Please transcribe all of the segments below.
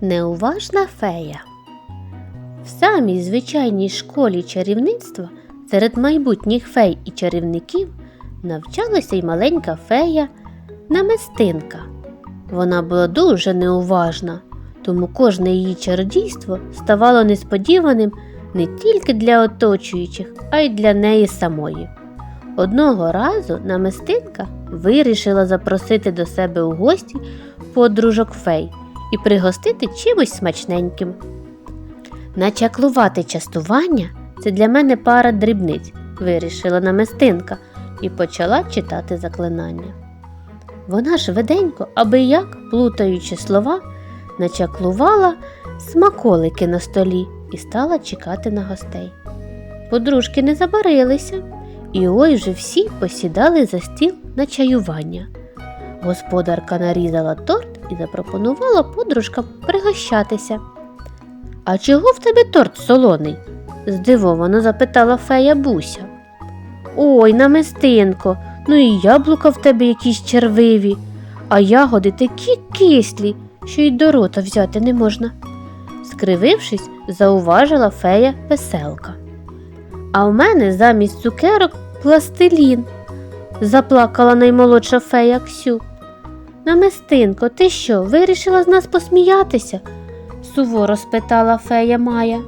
Неуважна фея. В самій звичайній школі чарівництва серед майбутніх фей і чарівників навчалася й маленька фея намистинка. Вона була дуже неуважна, тому кожне її чародійство ставало несподіваним не тільки для оточуючих, а й для неї самої. Одного разу намистинка вирішила запросити до себе у гості подружок фей і пригостити чимось смачненьким. Начаклувати частування це для мене пара дрібниць, вирішила намистинка і почала читати заклинання. Вона швиденько, аби як, плутаючи слова, начаклувала смаколики на столі і стала чекати на гостей. Подружки не забарилися, і ой вже всі посідали за стіл на чаювання. Господарка нарізала торт і запропонувала подружкам пригощатися. А чого в тебе торт солоний? здивовано запитала фея Буся. Ой, намистинко, ну і яблука в тебе якісь червиві, а ягоди такі кислі, що й до рота взяти не можна. Скривившись, зауважила фея веселка. А в мене замість цукерок пластилін, заплакала наймолодша фея Ксю. Намистинко, ти що, вирішила з нас посміятися? суворо спитала фея Майя.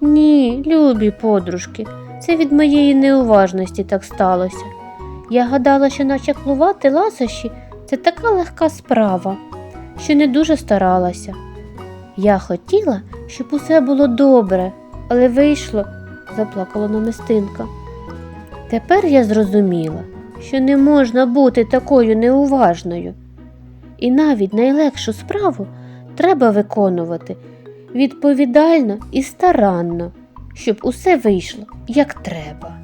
Ні, любі подружки, це від моєї неуважності так сталося. Я гадала, що начаклувати ласощі це така легка справа, що не дуже старалася. Я хотіла, щоб усе було добре, але вийшло, заплакала намистинка. Тепер я зрозуміла, що не можна бути такою неуважною. І навіть найлегшу справу треба виконувати відповідально і старанно, щоб усе вийшло як треба.